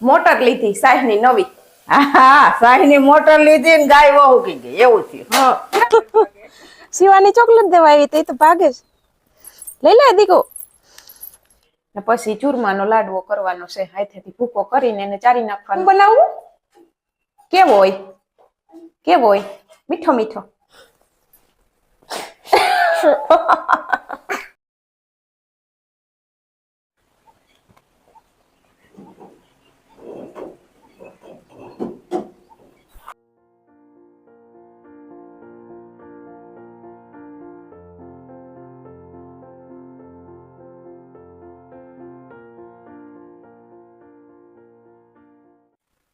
Motor લીધી સાહેબની નવી. હા સાહીની મોટર લીધી ને ગાય વહુ કી ગઈ એવું થયું. હા. શિવાની ચોકલેટ દેવા આવી તે તો ભાગે લઈ લે દીકો. ને પછી ચૂરમાનો લાડવો કરવાનો છે હાથેથી ભૂકો કરીને એને ચારી નાખવાનો. બનાવવું કેવો હોય? કેવો હોય? મીઠો મીઠો.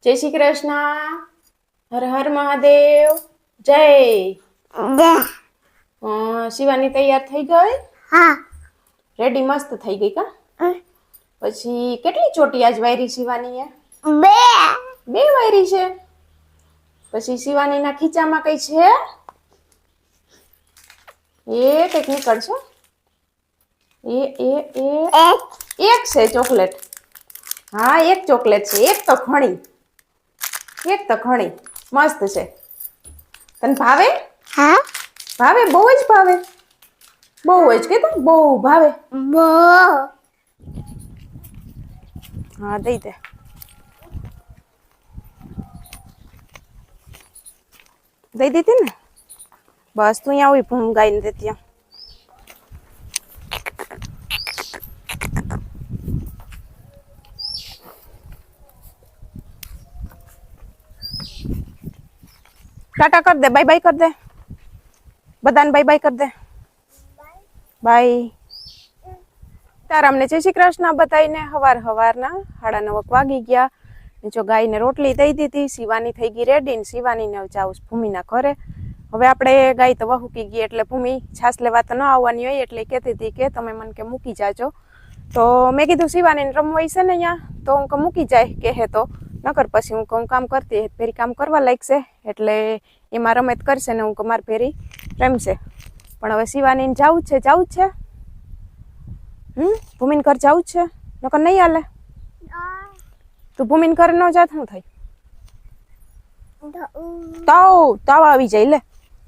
જય શ્રી કૃષ્ણ. હર હર મહાદેવ. જય. શિવાની તૈયાર થઈ ગઈ? હા. રેડી મસ્ત થઈ ગઈ કા? પછી કેટલી ચોટી આજ વાયરી શિવાનીએ બે. બે વાયરી છે? પછી શિવાનીના ખીચામાં કઈ છે? એ કંઈક નીકળશે. એ એ એ. એક. એક છે ચોકલેટ. હા એક ચોકલેટ છે. એક તો ઘણી એક તો ઘણી. મસ્ત છે. તને ભાવે? હા. ભાવે? બહુ જ ભાવે. બહુ જ કે તું? બહુ ભાવે. બો હા દઈ દે. દઈ દીધી ને? બસ તું અહીંયા આવી ભૂમ ગાઈને દે ત્યાં. ટાટા કર દે, બાય બાય કર દે. બધાને બાય બાય કર દે. બાય. તારામને જય શ્રી કૃષ્ણ બતાવીને હવાર હવારના સાડા નવક વાગી ગયા. જો ગાયને રોટલી દઈ દીધી, શિવાની થઈ ગઈ રેડી ને શિવાનીને હવે જાઉં ભૂમિના ઘરે. હવે આપણે ગાય તો વહુકી ગઈ એટલે ભૂમિ છાસ લેવા તો ન આવવાની હોય, એટલે કહેતી હતી કે તમે મને કે મૂકી જાજો. તો મેં કીધું શિવાનીને રમવાય છે ને અહીંયા, તો હું કે મૂકી જાય કે હે તો. નકર પછી હું કહું કામ કરતી ફેરી કામ કરવા લાગશે એટલે એમાં રમત કરશે ને હું મારી ફેરી રમશે. પણ હવે શિવાનીને જવું છે જવું જ છે? હમ? ભૂમિન ઘર જવું જ છે? નકર નહીં હાલે? તું ભૂમિન ઘર ન જાત શું થાય? તાવ. તાવ આવી જાય લે.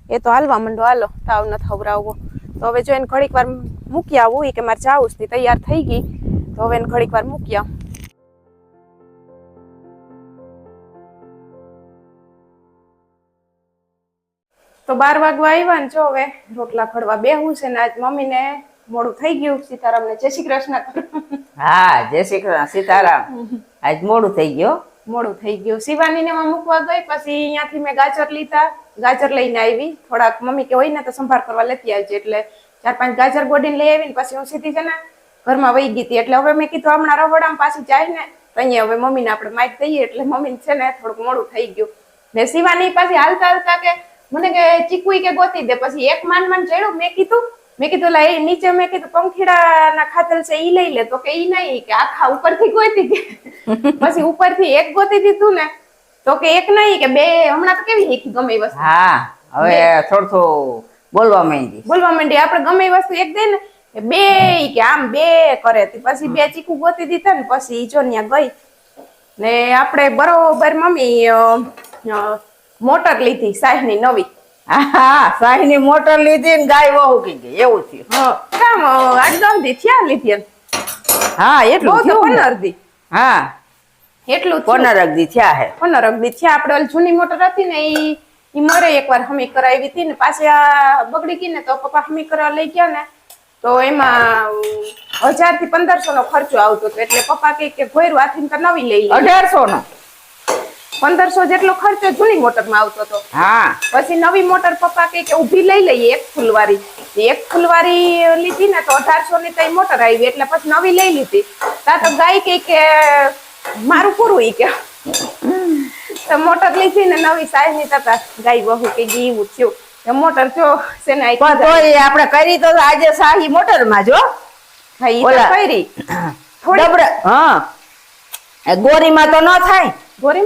એ તો હાલવા માંડો હાલો. તાવ ન ખવડાવવો તો હવે જો એને ઘડીક વાર મૂકી આવું એ કે મારે જાવું છે તૈયાર થઈ ગઈ. તો હવે એને ઘડીક વાર મૂકી આવું. તો બાર વાગવા આવ્યા ને જો હવે રોટલા ખડવા બેહું છે ને આજ મમ્મીને મોડું થઈ ગયું સીતારામને. જય શ્રી કૃષ્ણ. હા જય શ્રી કૃષ્ણ સીતારામ. આજ મોડું થઈ ગયો મોડું થઈ ગયું. શિવાની ને મૂકવા ગઈ પછી અહીંયાથી મેં ગાજર લીધા. ગાજર લઈને આવી. થોડાક મમ્મી કે હોય ને તો સંભાર કરવા લેતી આવજે. એટલે ચાર પાંચ ગાજર ગોડીને લઈ આવીને પછી હું સીધી છે ને ઘરમાં વહી ગઈ હતી. એટલે હવે મેં કીધું હમણાં રવડામાં પાછી જાય ને તો અહીંયા હવે મમ્મીને આપણે માઇક દઈએ. એટલે મમ્મીને છે ને થોડુંક મોડું થઈ ગયું. ને શિવાની પાછી હાલતા હાલતા કે મને કે ચીકુઈ કે ગોતી દે. પછી એક માન માન ચડ્યું મેં કીધું મેં કીધું લા એ નીચે મેં કીધું પંખીડાના ખાતર છે ઈ લઈ લે. તો કે ઈ નહીં કે આખા ઉપરથી ગોતી કે પછી ઉપરથી એક ગોતી દીધું ને તો કે એક નહીં કે બે હમણાં તો કેવી શીખી ગમે એ વસ્તુ. હા હવે થોડું થોડું બોલવા માંડી. બોલવા માંડી આપણે ગમે એ વસ્તુ એક દે ને બે કે આમ બે કરે. પછી બે ચીકુ ગોતી દીધા ને પછી ઈ જો ત્યાં ગઈ. ને આપણે બરોબર મમ્મી મોટર લીધી સાહેબની નવી. હા મોટર લીધી ને ગાય વહુ કી ગઈ એવું થયું. કામ થયા લીધી હા એટલું થયું પંદર દી હા. એટલું. પંદર એક દી થયા હે. પંદર અગદી થયા. આપણે ઓલી જૂની મોટર હતી ને ઈ ઈ મરે એકવાર હમી કરાવી હતી ને પાછી આ બગડી ગઈ ને તો પપ્પા હમી કરવા લઈ ગયા ને તો એમાં હજારથી પંદરસો નો ખર્ચો આવતો હતો. એટલે પપ્પા કઈ કે ભોયરું આથી નવી લઈ અઢારસો નો પંદરસો જેટલો ખર્ચો જૂની મોટરમાં આવતો હતો. હા. પછી નવી મોટર પપ્પા કે ઊભી લઈ લઈએ એક ફૂલવારી. એક ફૂલવારી લીધી ને તો અઢારસો ની તઈ મોટર આવી એટલે પછી નવી લઈ લીધી. તા તો ગાય કઈ કે મારું પૂરું ઈ કે. તો મોટર લીધી ને નવી સાહેબની તતા ગાય બહુ કે ગઈ એવું થયું મોટર જો છે ને પણ તોય આપણે કરી તો આજે શાહી મોટરમાં જો ઓલા. કરી. થોડી હા. ગોરી માં તો ન થાય.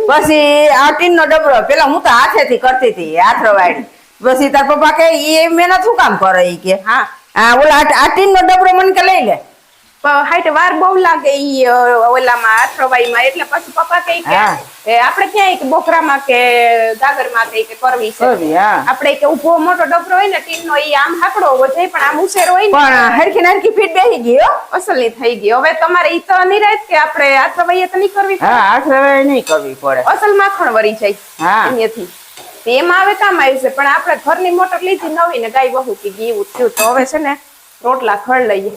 પછી આ ટીનનો ડબરો પેલા હું તો હાથેથી કરતી હતી હાથરવાડી પછી તાર પપ્પા કે એ મહેનત શું કામ કરે એ કે? હા. હા ઓલા આ- આ ટીનનો ડબરો મને કે લઈ લે. હાઈટ વાર બહુ લાગે ઈ ઓલામાં અથડવાઈમાં એટલે પછી પપ્પા કહે કે આપણે ક્યાંય કે બોકરામાં કે ગાગરમાં કહે કે કરવી છે? આપણે કે ઊભો મોટો ડબરો હોય ને ટીનનો ઈ આમ હાકડો જોઈએ પણ આમ ઉછેર હોય ને પણ હરખી નરખી ફીટ બેહી ગયો અસલી થઈ ગઈ. હવે તમારે ઈ તો નિરાત કે આપણે અથડવાઈએ તો નહીં કરવી? હા આઠ નહીં કરવી પડે. અસલ માખણ વરી જાય હા. અહીંયાથી. એમાં હવે કામ આવ્યું છે પણ આપણે ઘરની મોટર લીધી નવી ને ગાય બહુ કે એવું થયું. તો હવે છે ને રોટલા ખડ લઈએ.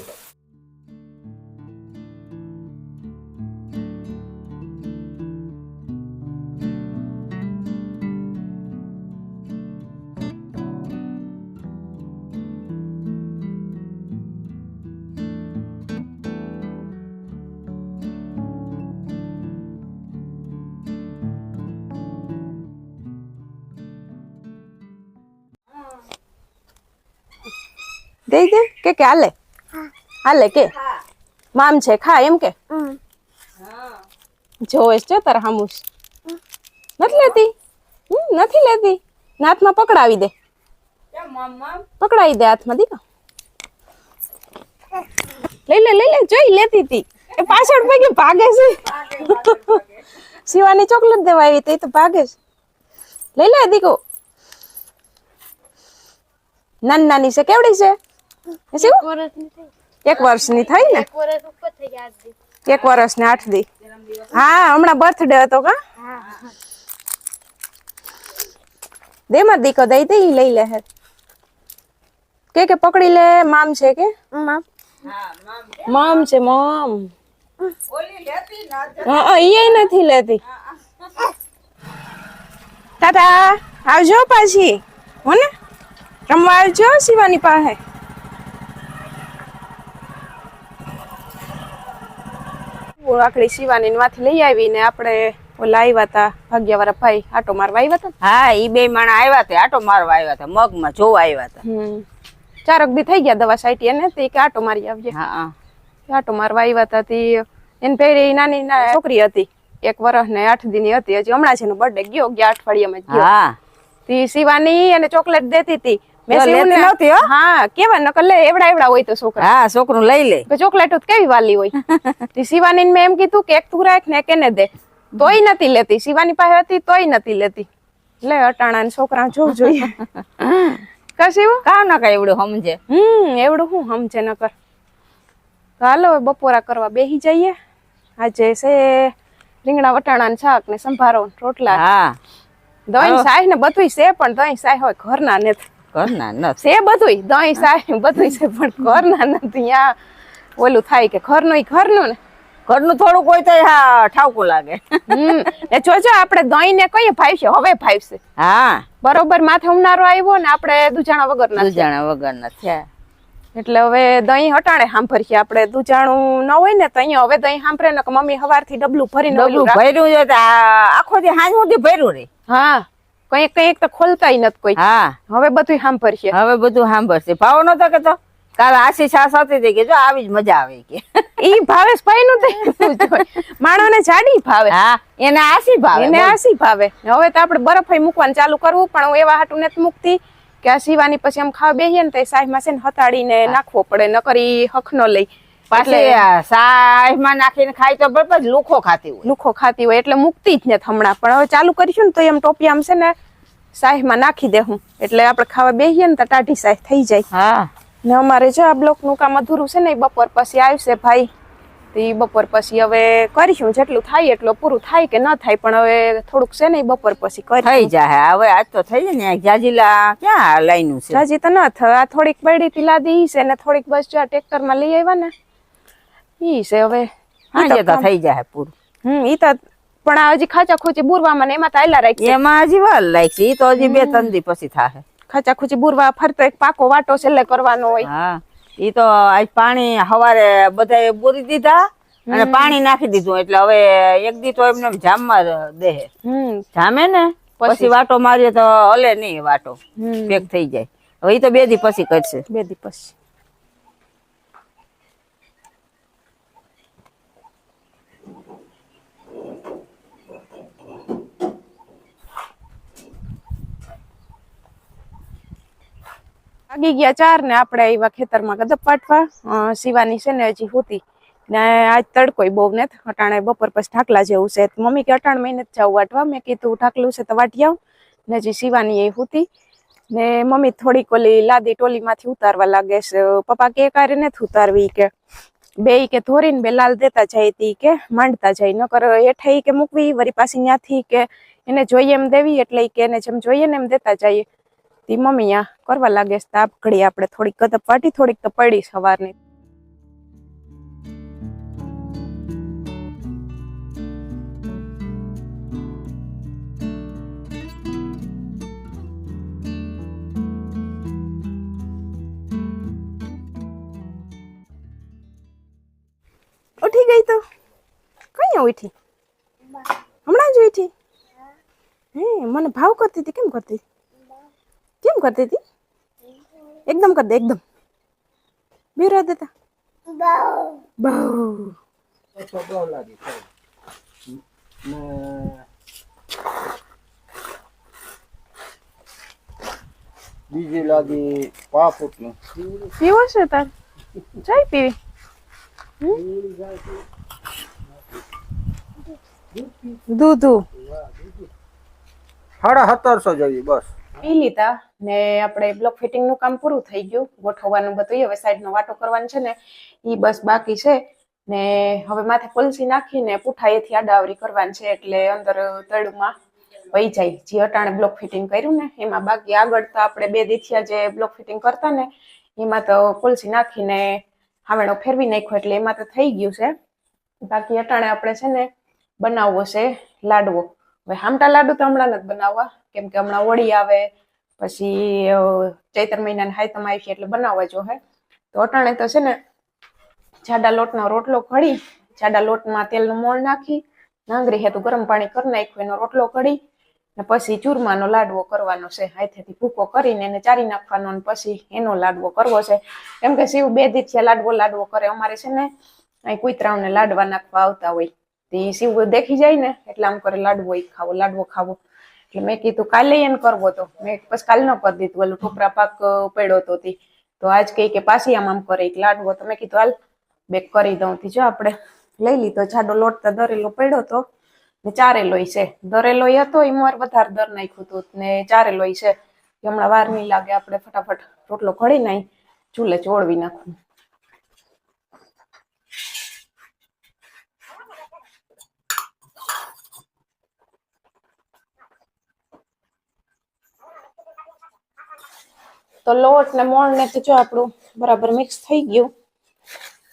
દઈ દે? કે કે હાલે? હાલે કે? મામ છે ખા એમ કે? જોઈશ જો તારા હામુસ નથી લેતી? હમ, નથી લેતી? ને હાથમાં પકડાવી દે. પકડાવી દે હાથમાં દીકા લઈ લે લઈ લે જોઈ લેતી હતી એ પાછળ પૈકી ભાગે છે. શિવાની ચોકલેટ દેવા આવી હતી તો ભાગે છે. લઈ લે દીકો નાની નાની છે કેવડી છે? એક વર્ષની થઈ. ને એક વર્ષ ને આઠ દી. હા હમણાં બર્થડે હતો કા? દે માં દીકો દઈ દે લઈ લે કે કે પકડી લે મામ છે કે? મમ. છે મમ. ઈ નથી લેતી. તાતા આવજો પાછી. હો ને રમવા આવજો શિવાની પાસે. આકડી શિવાની માંથી લઈ આવી ને આપણે ઓલા આવ્યા હતા ભાગ્યાવાળા ભાઈ આટો મારવા આવ્યા હતા હા ઈ બે માણા આવ્યા આટો મારવા આવ્યા હતા મગમાં જોવા આવ્યા હતા ચારક દી થઈ ગયા દવા સાઈટી એને તે કે આટો મારી આવીએ હા આટો મારવા આવ્યા હતા તી એને નાની છોકરી હતી એક વર્ષ ને આઠ દિન હતી હજી હમણાં જ એનો બર્થડે ગયો ગયા અઠવાડિયામાં ગયો. તી શિવાની અને ચોકલેટ દેતી હતી હો? કેવા નકલ લે એવડા એવડા હોય તો છોકરા. હા છોકરું લઈ લે. ચોકલેટ કેવી વાલી હોય? શિવાની મેં એમ કીધું કે એક તું રાખ ને એક દે. તોય નથી લેતી. શિવાની પાસે હતી તોય નથી લેતી. લે અટાણા ને છોકરા જોવું જોઈએ. કશું કામ ના કઈ એવડું સમજે હમ એવડું હું સમજે નકર તો હાલો બપોરા કરવા બેહી જઈએ. આજે છે રીંગણા વટાણા ને શાક ને સંભારો રોટલા. હા. દહીં સાય ને બધું છે પણ દહીં સાય હોય ઘરના નથી ઘરના નથી. છે બધું દહીં સાય બધું છે પણ ઘરના નથી. ત્યાં ઓલું થાય કે ઘરનું ઈ ઘરનું ને? ઘરનું થોડુંક કોઈ તો હા ઠાવકું લાગે. ને જોજો આપણે દહીં ને કઈ ફાવશે હવે ફાવશે. હા. બરોબર માથે ઉનારો આવ્યો ને આપણે દુજાણા વગર ના દુજાણા વગર નથી. એટલે હવે દહીં હટાણે સાંભળીએ આપણે દુજાણું ન હોય ને તો અહીંયા હવે દહીં સાંભળે ને કે મમ્મી સવારથી ડબલું ભરીને ડબલું ભર્યું છે આખો દી હાંજ સુધી ભર્યું રે. હા. કંઈક કંઈક તો ખોલતાય નથી કોઈ. હા. હવે બધું સાંભળશે. હવે બધું સાંભળશે. ભાવ નતો કેતો? કાલે આશી છાસ હતી તે કે જો આવી જ મજા આવે કે. ઈ ભાવેશ ભાઈ નું માણોને જાડી ભાવે. હા એને આશી ભાવે. એને આશી આસી ભાવે. હવે તો આપણે બરફ મૂકવાનું ચાલુ કરવું પણ હું એવા હાટું નથી મૂકતી કે આ સીવાની પછી આમ ખાવા બેહીએ ને તો સાહેબમાં છે ને હતાડીને નાખવો પડે ન કરી હખ નો લઈ. પાછી સાહેબમાં નાખીને ખાય તો બરાબર લુખો ખાતી હોય. લુખો ખાતી હોય એટલે મુક્તિ જ નથી હમણાં. પણ હવે ચાલુ કરીશું ને તો એમ ટોપી આમ છે ને સાહેબમાં નાખી દેહું એટલે આપણે ખાવા બેહીએ ને તો ટાઢી સાહેબ થઈ જાય. હા. ને અમારે જો આ બ્લોકનું કામ અધૂરું છે ને એ બપોર પછી આવશે ભાઈ. તો એ બપોર પછી હવે કરીશું જેટલું થાય એટલું પૂરું થાય કે ન થાય પણ હવે થોડુંક છે ને એ બપોર પછી થઈ જાય હવે આજ તો થઈ જાય ને જાજીલા ક્યાં લાઈનું છે? જાજી તો ન થાય આ થોડીક પડી થી લાદી છે ને થોડીક બસ જો આ માં લઈ આવ્યા ને ઈ છે હવે. હા તો તો થઈ જાય પૂરું. હમ ઈ તો પણ આ હજી ખાચા ખોચી બુરવામાં ને એમાં તાયલા રાખી એમાં હજી વાર લાગશે ઈ તો હજી બે ત્રણ દી પછી થાય ખાચા ખોચી બુરવા ફરતો એક પાકો વાટો છેલ્લે કરવાનો હોય. હા ઈ તો આજ પાણી હવારે બધાએ બોરી દીધા અને પાણી નાખી દીધું એટલે હવે એક દી તો એમને જામમાં દે. જામે ને પછી? વાટો મારીએ તો હલે નહીં વાટો પેક થઈ જાય. હવે ઈ તો બે દી પછી કરશે. બે દી પછી. વાગી ગયા ચાર ને આપણે આવ્યા ખેતરમાં ગદપ પાટવા સીવાની છે ને હજી હોતી. ને આજ તડકો બહુ ને અટાણે બપોર પછી ઢાકલા જેવું છે. મમ્મી કે અટાણ મહિને જાવ વાટવા. મેં કીધું, ઢાકલું છે તો વાટી ને હજી સીવાની એ હુતી. ને મમ્મી થોડીક ઓલી લાદી ટોલીમાંથી ઉતારવા લાગે છે. પપ્પા કે કારે નથી ઉતારવી કે. બે કે ધોરીને બે લાલ દેતા જાય તી કે. માંડતા જાય. નકર હેઠે કે મૂકવી, વરી પાછી ત્યાંથી કે એને જોઈએ એમ દેવી એટલે કે એને જેમ જોઈએ ને એમ દેતા જઈએ તી મમ્મી આ કરવા લાગે તાપ ઘડી આપણે થોડીક કદપ વાટી થોડીક તો પડી સવારની. ઉઠી ગઈ તો? કઈ ઉઠી? હમણાં જ ઉઠી? હે, મને ભાવ કરતી હતી કેમ કરતી? કેમ કરતી હતી? એકદમ કર દે એકદમ. બીરા દેતા. બહુ. તો બહુ લાગી ને બીજી લાગી પાંચ ફૂટની પીવો છે તાર ચાય પીવી. દૂધું. સાડા સત્તરસો જેવી બસ. પી લીધા. ને આપણે બ્લોક ફિટિંગનું કામ પૂરું થઈ ગયું. ગોઠવવાનું બધું હવે સાઈડ નો વાટો કરવાનો છે ને એ બસ બાકી છે. ને હવે માથે કોલસી નાખીને પુઠાએથી આડાવરી કરવાની છે એટલે અંદર તળુમાં વહી જાય. જે અટાણે બ્લોક ફિટિંગ કર્યું ને એમાં બાકી આગળ તો આપણે બે દીથિયા જે બ્લોક ફિટિંગ કરતા ને એમાં તો કોલસી નાખીને હાવેણો ફેરવી નાખ્યો એટલે એમાં તો થઈ ગયું છે. બાકી અટાણે આપણે છે ને બનાવવો છે લાડવો. હવે હામટા લાડુ તો હમણાં નથી બનાવવા. કેમ કે હમણાં હોળી આવે. પછી ચૈત્ર મહિનાની હાયતમ આવી એટલે બનાવવા જો હે. તો અટાણે તો છે ને, જાડા લોટનો રોટલો ઘડી, જાડા લોટમાં તેલનું મોણ નાખી, નાંગરી હેતુ ગરમ પાણી કરી નાખ્યું, એનો રોટલો ઘડી, ને પછી ચૂરમાનો લાડવો કરવાનો છે, હાથેથી ભૂકો કરીને એને ચારી નાખવાનો અને પછી એનો લાડવો કરવો છે. કેમ કે શિવ બે દીઠિયા લાડવો લાડવો કરે. અમારે છે ને, અહીં કુતરાઓને લાડવા નાખવા આવતા હોય. તે શિવ દેખી જાય ને, એટલે આમ કરે લાડવો ખાવો લાડવો ખાવો. એટલે મેં કીધું કાલે એને કરવો તો. મેં પછી કાલ ન કરી દીધું. ઓલું ઠોકરા પાક પડ્યો તો તી. આજ કઈ કે પાછી આમ આમ કરે. એક લાડવો તો મેં કીધું, હાલ, બેક કરી દઉં. થી જો આપણે લઈ લીધો. જાડો લોટ તો દરેલો પડ્યો તો. ને ચારેલોય છે. દરેલોય હતો એ મોર વધારે દર નાખ્યું હતું. ને ચારેલોય છે. હમણાં વાર નહીં લાગે. આપણે ફટાફટ રોટલો ઘડી નાઈ ચૂલે ચોળવી નાખું. તો લોટ ને મોણ ને તો જો આપણું બરાબર મિક્સ થઈ ગયું.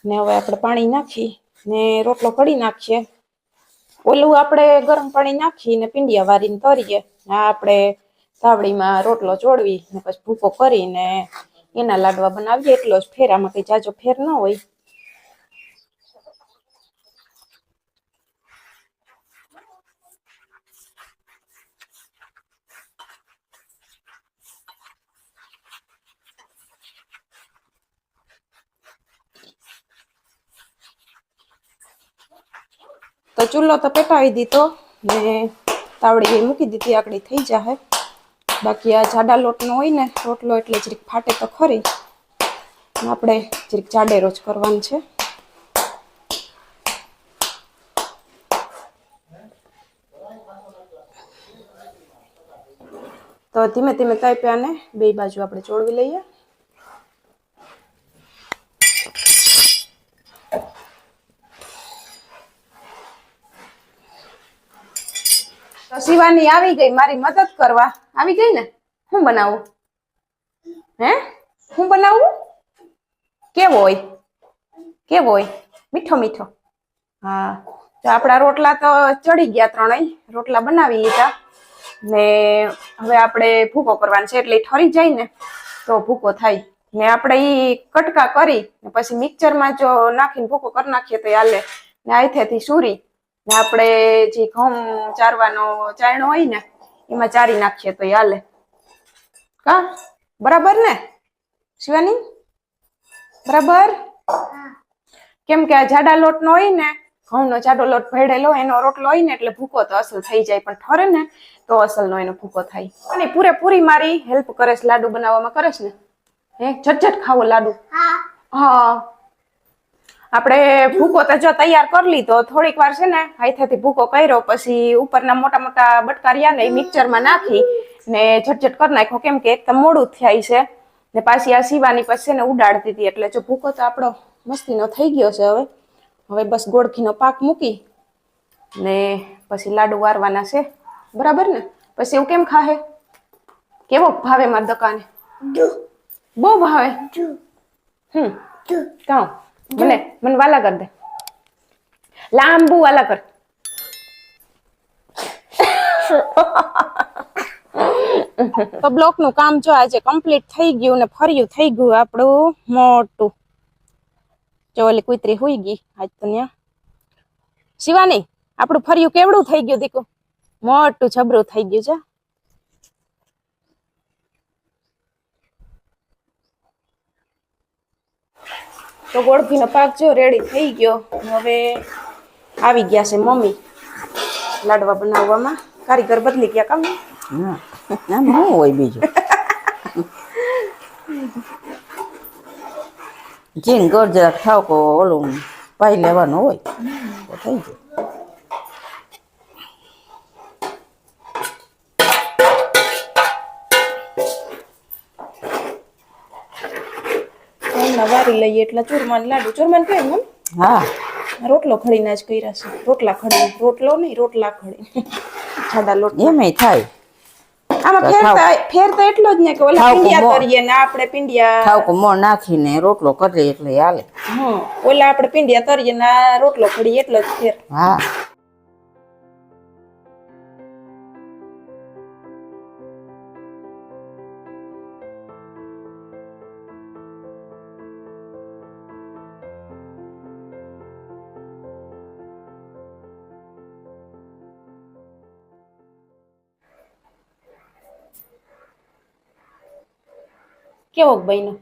ને હવે આપણે પાણી નાખી ને રોટલો કઢી નાખીએ. ઓલું આપણે ગરમ પાણી નાખીને પીંડિયા વારીને તરીએ આપણે તાવડીમાં રોટલો ચોળવી ને પછી ભૂકો કરીને એના લાડવા બનાવીએ. એટલો જ ફેર, આમાં કઈ જાજો ફેર ન હોય. તો ચૂલો તો પેટાવી દીધો ને તાવડી મૂકી દીધી, આકડી થઈ જાય બાકી આ જાડા લોટનો હોય ને, રોટલો એટલે જરીક ફાટે તો ખરી. આપણે જરીક જાડેરો જ કરવાનું છે. તો ધીમે ધીમે તાપ્યાને બે બાજુ આપણે ચોળવી લઈએ તો શિવાની આવી ગઈ, મારી મદદ કરવા. આવી ગઈ ને? હું બનાવું? હે? હું બનાવું? કેવો હોય? કેવો હોય? મીઠો મીઠો. હા, તો આપણા રોટલા તો ચડી ગયા ત્રણેય. રોટલા બનાવી લીધા. ને હવે આપણે ભૂકો કરવાનો છે, એટલે ઠરી જાય ને, તો ભૂકો થાય. ને આપણે એ કટકા કરી પછી મિક્સરમાં જો નાખીને ભૂકો કરી નાખીએ તો હાલે. ને આઈથેથી સુરી. આપણે જે ઘઉં ચારવાનો ચાયણો હોય ને એમાં ચારી નાખીએ તો હાલે. કા બરાબર ને? શિવાની? બરાબર? કેમ કે આ જાડા લોટ નો હોય ને ઘઉંનો જાડો લોટ ભેળેલો એનો રોટલો હોય ને એટલે ભૂકો તો અસલ થઈ જાય પણ ઠરે ને તો અસલનો એનો ભૂકો થાય. અને પૂરેપૂરી મારી હેલ્પ કરે છે લાડુ બનાવવામાં કરે છે ને? હે ઝટઝટ ખાવો લાડુ. હા. આપણે ભૂકો તો જો તૈયાર કરી લીધો થોડીક વાર છે ને હાથેથી ભૂકો કર્યો પછી ઉપરના મોટા મોટા બટકા રહ્યા ને એ મિક્સરમાં નાખી ને ઝટઝટ કરી નાખ્યો. કેમ કે એકદમ મોડું થાય છે. ને પાછી આ સીવાની પછી ને ઉડાડતી હતી એટલે જો ભૂકો તો આપણો મસ્તીનો થઈ ગયો છે હવે. હવે બસ ગોળખીનો પાક મૂકી ને પછી લાડુ વારવાના છે. બરાબર ને? પછી એવું કેમ ખાહે? કેવો ભાવે મારી દકાને? બહુ ભાવે? હમ. કાં મને મને વાલા કર દે. લાંબુ વાલા કર. તો બ્લોકનું કામ જો આજે કમ્પ્લીટ થઈ ગયું ને ફર્યું થઈ ગયું આપણું મોટું. જો ઓલી કુતરી હોઈ ગઈ આજ તો ત્યાં શિવાની, આપણું ફર્યું કેવડું થઈ ગયું દીકું? મોટું છબરું થઈ ગયું છે. તો ગોળભીનો પાક જો રેડી થઈ ગયો. હવે આવી ગયા છે મમ્મી લાડવા બનાવવામાં. કારીગર બદલી ગયા કામ. ના શું હોય બીજું. જીન ગોળ ખાવ કો ઓલું પાઈ લેવાનું હોય થઈ જાય વારી લઈએ એટલે ચૂરમાન લાડુ. ચૂરમાન કેમ હા. રોટલો ખડીને જ કર્યા છે. રોટલા ખડી રોટલો નહીં રોટલા ખડી. સાદા લોટ એમાંય થાય. આમાં ફેરતા ફેરતા એટલો જ ને કે ઓલા પિંડિયા કુમો. તરીએ ને આપણે પિંડિયા. કો નાખીને રોટલો કરીએ એટલે હાલે. હમ ઓલા આપણે પિંડિયા તરીએ ને રોટલો ખડી એટલો જ ફેર. હા. કેવો બન્યો?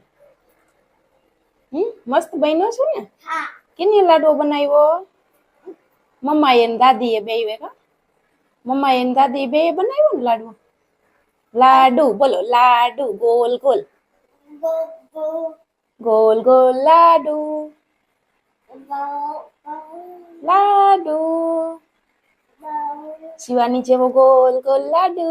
હમ? મસ્ત બન્યો છે ને? કેની લાડવો બનાવ્યો? મમ્માએ દાદી એ બે કા મમ્માએ ને દાદી બે બનાવ્યો ને લાડવો? લાડુ બોલો લાડુ ગોલ ગોલ. ગોલ ગોલ લાડુ. લાડુ. શિવાની જેવો ગોલ ગોલ લાડુ.